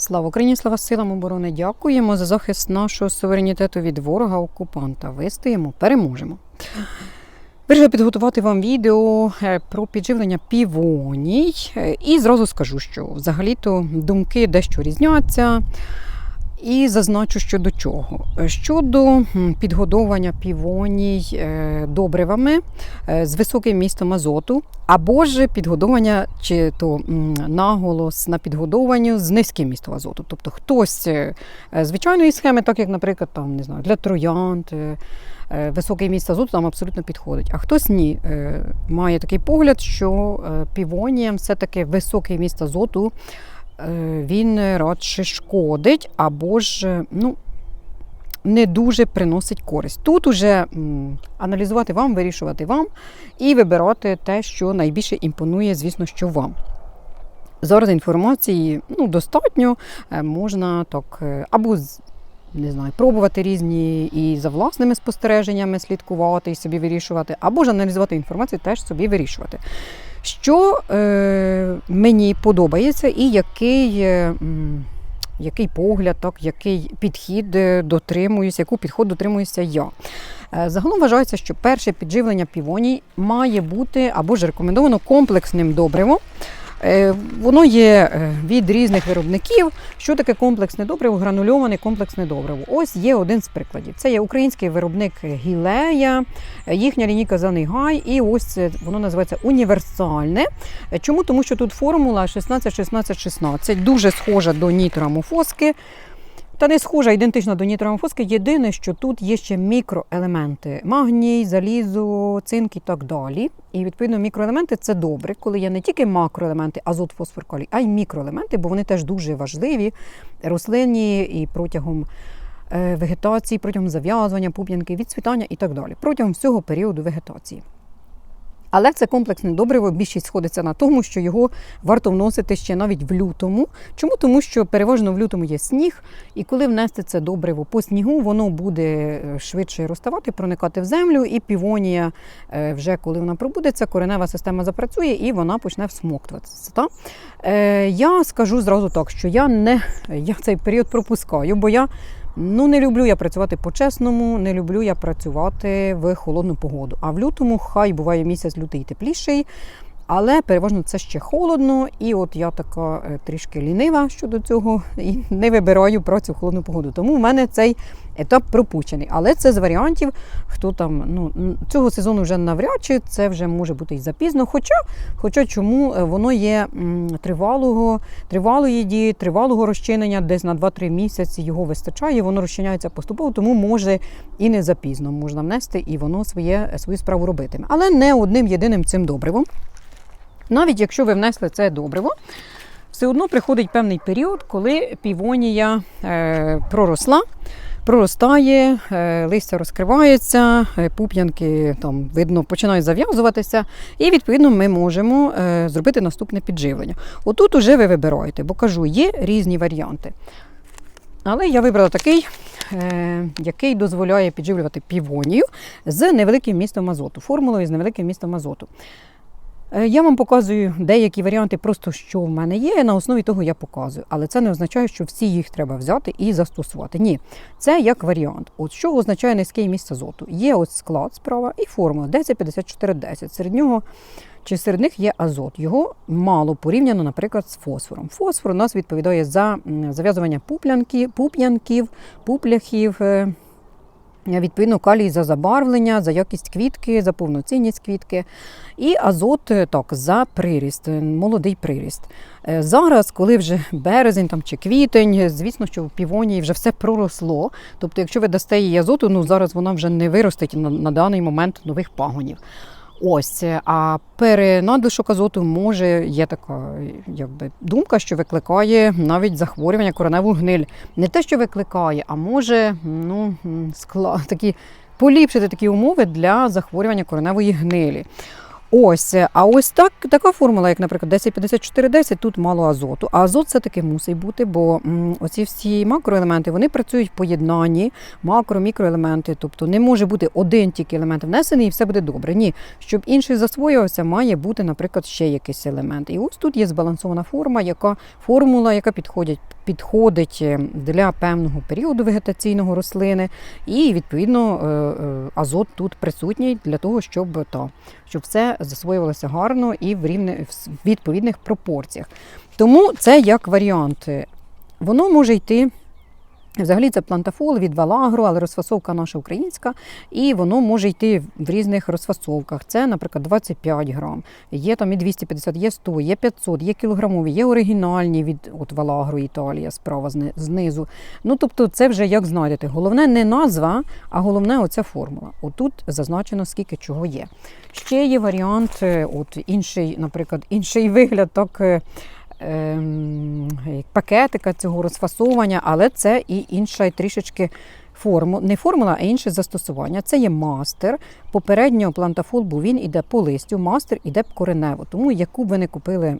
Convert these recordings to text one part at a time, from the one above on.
Слава Україні, слава силам оборони! Дякуємо за захист нашого суверенітету від ворога окупанта. Вистоїмо, переможемо. Вирішила підготувати вам відео е, про підживлення півоній. Е, І зразу скажу, що взагалі-то думки дещо різняться. І зазначу щодо чого. Щодо підгодовування півоній е, добривами е, з високим містом азоту, або ж підгодовування чи то наголос на підгодованню з низьким містом азоту. Тобто хтось е, звичайної схеми, так як, наприклад, там не знаю, для троянд. Високий міст азоту там абсолютно підходить. А хтось ні. Має такий погляд, що півоніям все-таки високий міст азоту він радше шкодить або ж е, ну, не дуже приносить користь. Тут уже аналізувати вам, вирішувати вам і вибирати те, що найбільше імпонує, звісно, що вам. Зараз інформації ну, достатньо, е, можна так е, або не знаю, пробувати різні і за власними спостереженнями слідкувати і собі вирішувати, або ж аналізувати інформацію, теж собі вирішувати. Що е, мені подобається, і який, е, який погляд, так, який підхід е, дотримуюся, яку підход дотримуюся я. Е, Загалом вважається, що перше підживлення півоній має бути або ж рекомендовано комплексним добривом. Е, Воно є е, від різних виробників. Що таке комплексне добриво, гранульоване комплексне добриво? Ось є один з прикладів. Це є український виробник Гілея, їхня лінійка Гай, і ось це воно називається універсальне. Чому? Тому що тут формула 16-16-16, дуже схожа до нітроамофоски. Та не схожа ідентична до нітроамофоски. Єдине, що тут є ще мікроелементи: магній, залізо, цинк і так далі. І відповідно мікроелементи це добре, коли є не тільки макроелементи, азот, фосфор, калій, а й мікроелементи, бо вони теж дуже важливі рослині і протягом е, вегетації, протягом зав'язування, пуп'янки, відцвітання і так далі, протягом всього періоду вегетації. Але це комплексне добриво. Більшість сходиться на тому, що його варто вносити ще навіть в лютому. Чому? Тому що переважно в лютому є сніг, і коли внести це добриво по снігу, воно буде е, швидше розставати, проникати в землю, і півонія, е, вже коли вона пробудеться, коренева система запрацює і вона почне всмоктуватися. Та? Е, я скажу зразу так, що я не я цей період пропускаю, бо я Ну, не люблю я працювати по-чесному, не люблю я працювати в холодну погоду. А в лютому хай буває місяць лютий тепліший, але переважно це ще холодно, і от я така е, трішки лінива щодо цього і не вибираю працю в холодну погоду. Тому в мене цей етап пропущений. Але це з варіантів, хто там ну цього сезону вже навряд чи це вже може бути і запізно. Хоча, хоча чому е, воно є тривалого, тривалої дії, тривалого розчинення, десь на 2-3 місяці його вистачає, воно розчиняється поступово, тому може і не запізно можна внести, і воно своє, свою справу робитиме. Але не одним єдиним цим добривом. Навіть якщо ви внесли це добриво, все одно приходить певний період, коли півонія е, проросла, проростає, е, листя розкривається, е, пуп'янки там видно починають зав'язуватися, і відповідно ми можемо зробити наступне підживлення. Отут уже ви вибираєте, бо кажу, є різні варіанти. Але я вибрала такий, який дозволяє підживлювати півонію з невеликим містом азоту, формулою з невеликим містом азоту. Е, Я вам показую деякі варіанти, просто що в мене є. На основі того я показую. Але це не означає, що всі їх треба взяти і застосувати. Ні, це як варіант. От що означає низький міст азоту? Є ось склад справа і формула 10-54-10. Серед нього чи серед них є азот. Його мало порівняно, наприклад, з фосфором. Фосфор у нас відповідає за зав'язування пуплянки, пуп'янків, пупляхів. Відповідно, калій за забарвлення, за якість квітки, за повноцінність квітки. І азот е, так, за приріст, е, молодий приріст. Е, Зараз, коли вже березень там, чи квітень, звісно, що в півонії вже все проросло. Тобто, якщо ви дасте їй азоту, ну зараз вона вже не виростить на, на даний момент нових пагонів. Ось, е, а перенадлишок азоту може є така якби, думка, що викликає навіть захворювання кореневу гниль. Не те, що викликає, а може ну, скла... такі, поліпшити такі умови для захворювання кореневої гнилі. Ось, е, а ось так, така формула, як, наприклад, 105410, тут мало азоту. А азот все-таки мусить бути, бо оці всі макроелементи вони працюють в поєднанні, макро, мікроелементи. Тобто не може бути один тільки елемент внесений і все буде добре. Ні, щоб інший засвоювався, має бути, наприклад, ще якийсь елемент. І ось тут є збалансована форма, яка формула, яка підходить підходить е, для певного періоду вегетаційного рослини, і відповідно е, е, азот тут присутній для того, щоб то, щоб все засвоювалося гарно і в рівне в відповідних пропорціях. Тому це як варіант. Воно може йти. Взагалі це плантафол від Валагро, але розфасовка наша українська, і воно може йти в різних розфасовках. Це, наприклад, 25 грам. Є там і 250, є 100, є 500, є кілограмові, є оригінальні від от Валагро Італія, справа знизу. Ну тобто, це вже як знайдете. Головне не назва, а головне оця формула. Отут зазначено скільки чого є. Ще є варіант, е, от інший, наприклад, інший вигляд, так. Пакетика цього розфасовування, але це і інша трішечки форму, не формула, а інше застосування. Це є мастер. Попередньо плантафол був він іде по листю, мастер іде коренево. Тому яку б ви не купили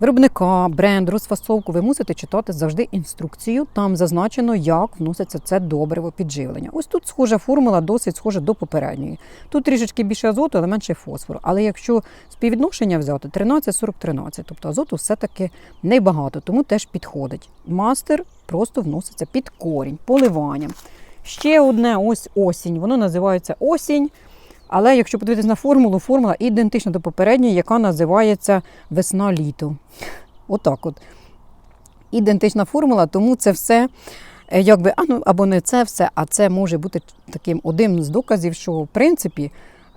виробника, бренд, розфасовку, ви мусите читати завжди інструкцію. Там зазначено, як вноситься це добриво підживлення. Ось тут схожа формула, досить схожа до попередньої. Тут трішечки більше азоту, але менше фосфору. Але якщо співвідношення взяти 13-40-13, тобто азоту все-таки небагато, тому теж підходить. Мастер просто вноситься під корінь, поливанням. Ще одне ось осінь. Воно називається осінь. Але якщо подивитися на формулу, формула ідентична до попередньої, яка називається весна-літо. Отак от. Ідентична формула, тому це все, е, якби, а ну, або не це все, а це може бути таким одним з доказів, що в принципі.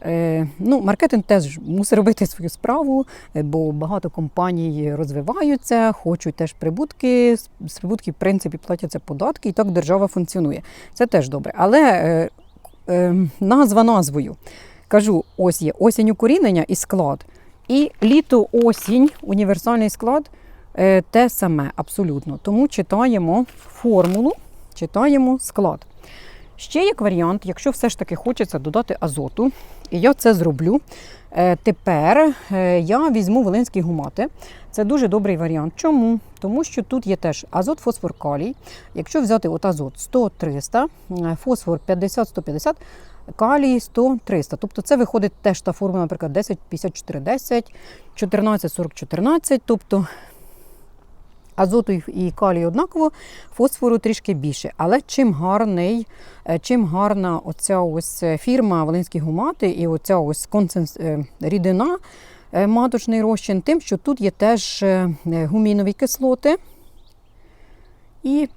е, Ну, маркетинг теж мусить робити свою справу, е, бо багато компаній розвиваються, хочуть теж прибутки. З- прибутків, в принципі, платяться податки, і так держава функціонує. Це теж добре. Але е, назва назвою. Кажу, ось є осінь укорінення і склад. І літо осінь, універсальний склад е, те саме абсолютно. Тому читаємо формулу, читаємо склад. Ще як варіант, якщо все ж таки хочеться додати азоту, і я це зроблю. е, Тепер е, я візьму волинські гумати. Це дуже добрий варіант. Чому? Тому що тут є теж азот, фосфор, калій. Якщо взяти от азот 100-300, е, фосфор 50-150, калій 100-300. Тобто це виходить теж та формула, наприклад, 10-54-10, 14-40-14. Тобто азоту і- калію однаково, фосфору трішки більше. Але чим гарний, е, чим гарна оця ось е, фірма Волинські гумати і оця ось конценс... е, рідина, маточний розчин, тим, що тут є теж гумінові кислоти і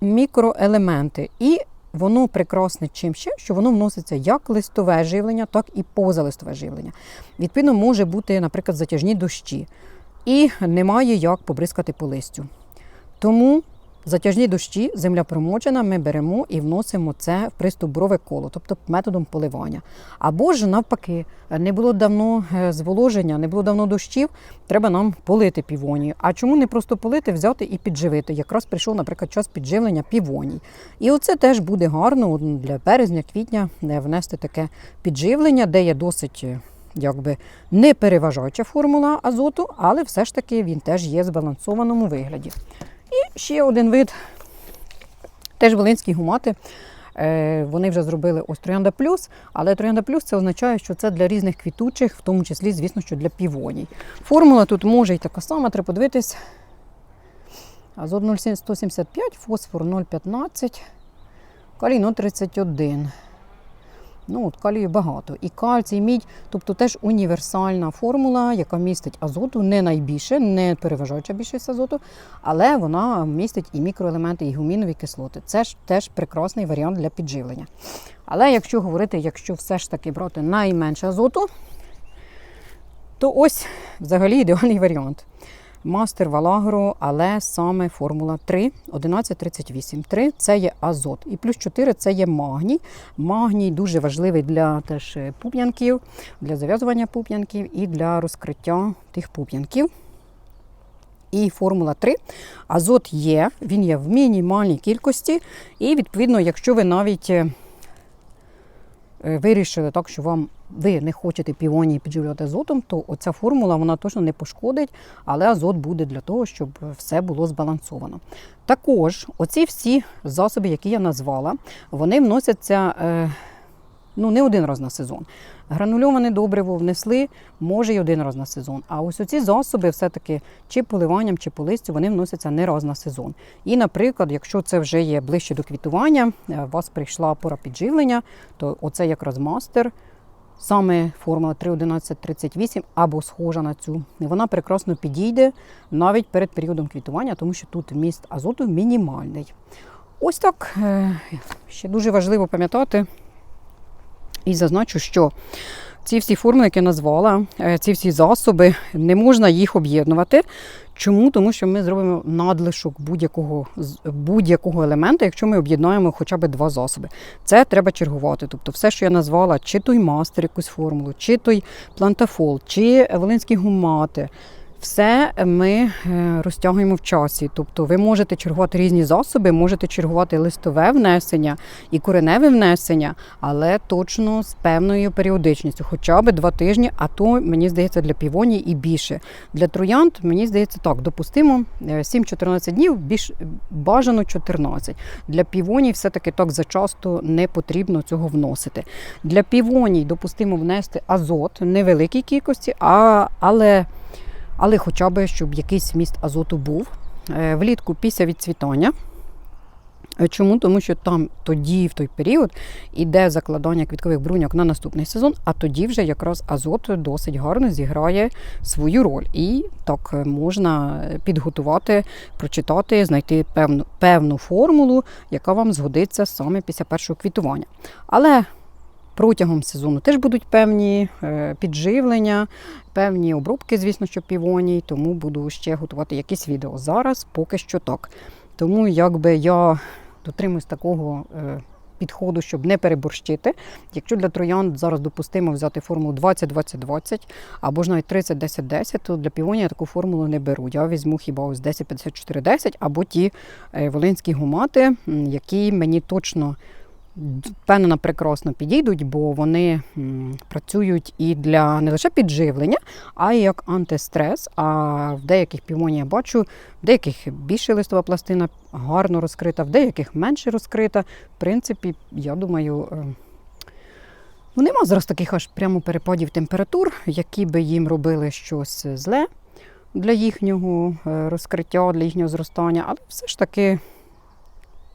мікроелементи. І воно прекрасне чим ще, що воно вноситься як листове живлення, так і позалистове живлення. Відповідно, може бути, наприклад, затяжні дощі. І немає як побризкати по листю. Тому затяжні дощі, земля промочена, ми беремо і вносимо це в пристовбурове коло, тобто методом поливання. Або ж навпаки, не було давно е, зволоження, не було давно дощів, треба нам полити півонію. А чому не просто полити, взяти і підживити? Якраз прийшов, наприклад, час підживлення півоній. І оце теж буде гарно для березня, квітня е, внести таке підживлення, де є досить. Якби не переважаюча формула азоту, але все ж таки він теж є в збалансованому вигляді. І ще один вид, теж волинські гумати. Е, Вони вже зробили ось Троянда Плюс, але Троянда Плюс це означає, що це для різних квітучих, в тому числі, звісно, що для півоній. Формула тут може і така сама, треба подивитись. Азот 0,175, фосфор 0,15, калій 0,31. Ну, от калію багато. І кальцій, мідь, тобто теж універсальна формула, яка містить азоту, не найбільше, не переважаюча більшість азоту, але вона містить і мікроелементи, і гумінові кислоти. Це ж теж прекрасний варіант для підживлення. Але якщо говорити, якщо все ж таки брати найменше азоту, то ось взагалі ідеальний варіант. Мастер Валагро, але саме формула 3, 11, 38. 3 це є азот. І плюс 4 це є магній. Магній дуже важливий для теж е, пуп'янків, для зав'язування пуп'янків і для розкриття тих пуп'янків. І формула 3. Азот є, він є в мінімальній кількості. І, відповідно, якщо ви навіть е, вирішили так, що вам ви не хочете піонії підживлювати азотом, то оця формула вона точно не пошкодить, але азот буде для того, щоб все було збалансовано. Також оці всі засоби, які я назвала, вони вносяться. Ну не один раз на сезон. Гранульоване добриво внесли, може й один раз на сезон. А ось оці засоби, все-таки чи поливанням, чи по листю, вони вносяться не раз на сезон. І, наприклад, якщо це вже є ближче до квітування, е, у вас прийшла пора підживлення, то оце якраз мастер. Саме формула 3.11.38 або схожа на цю, вона прекрасно підійде навіть перед періодом квітування, тому що тут вміст азоту мінімальний. Ось так е, ще дуже важливо пам'ятати і зазначу, що ці всі формули, які я назвала, е, ці всі засоби, не можна їх об'єднувати. Чому? Тому що ми зробимо надлишок будь-якого будь-якого елемента, якщо ми об'єднаємо хоча б два засоби. Це треба чергувати. Тобто, все, що я назвала, чи той мастер, якусь формулу, чи той плантафол, чи волинські гумати. Все ми е, розтягуємо в часі. Тобто ви можете чергувати різні засоби, можете чергувати листове внесення і кореневе внесення, але точно з певною періодичністю, хоча б два тижні, а то мені здається для півоній і більше. Для троянд мені здається так, допустимо е, 7-14 днів, більш бажано 14. Для півоній все-таки так зачасто не потрібно цього вносити. Для півоній допустимо внести азот невеликій кількості, а, але, але хоча б щоб якийсь вміст азоту був. Е, Влітку після відцвітання. Е, Чому? Тому що там тоді, в той період, іде закладання квіткових бруньок на наступний сезон, а тоді вже якраз азот досить гарно зіграє свою роль. І так е, можна підготувати, прочитати, знайти певну, певну формулу, яка вам згодиться саме після першого квітування. Але протягом сезону теж будуть певні е, підживлення, певні обробки, звісно, що півоній, тому буду ще готувати якісь відео. Зараз поки що так. Тому якби я дотримуюсь такого е, підходу, щоб не переборщити. Якщо для троянд зараз допустимо взяти формулу 20-20-20 або ж навіть 30-10-10, то для півонія я таку формулу не беру. Я візьму хіба ось 10-54-10 або ті е, волинські гумати, які мені точно впевнена прекрасно підійдуть, бо вони працюють і для не лише підживлення, а й як антистрес. А в деяких півоній я бачу, в деяких більше листова пластина гарно розкрита, в деяких менше розкрита. В принципі, я думаю. е, Ну, нема зараз таких аж прямо перепадів температур, які би їм робили щось зле для їхнього е, розкриття, для їхнього зростання. Але все ж таки,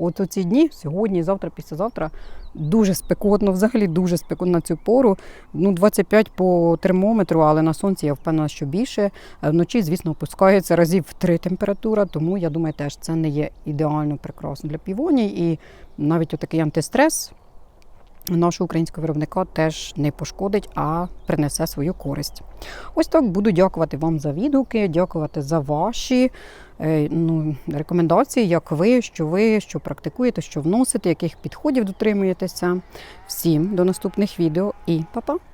от у дні, сьогодні, завтра, післязавтра, дуже спекотно, взагалі дуже спекотно на цю пору. Ну, 25 по термометру, але на сонці я впевнена, що більше. Е, Вночі, звісно, опускається разів в три температура, тому я думаю, теж це не є ідеально прекрасно для півоній. І навіть отакий антистрес нашого українського виробника теж не пошкодить, а принесе свою користь. Ось так буду дякувати вам за відгуки, дякувати за ваші е, ну, рекомендації, як ви, що ви, що практикуєте, що вносите, яких підходів дотримуєтеся. Всім до наступних відео і па-па!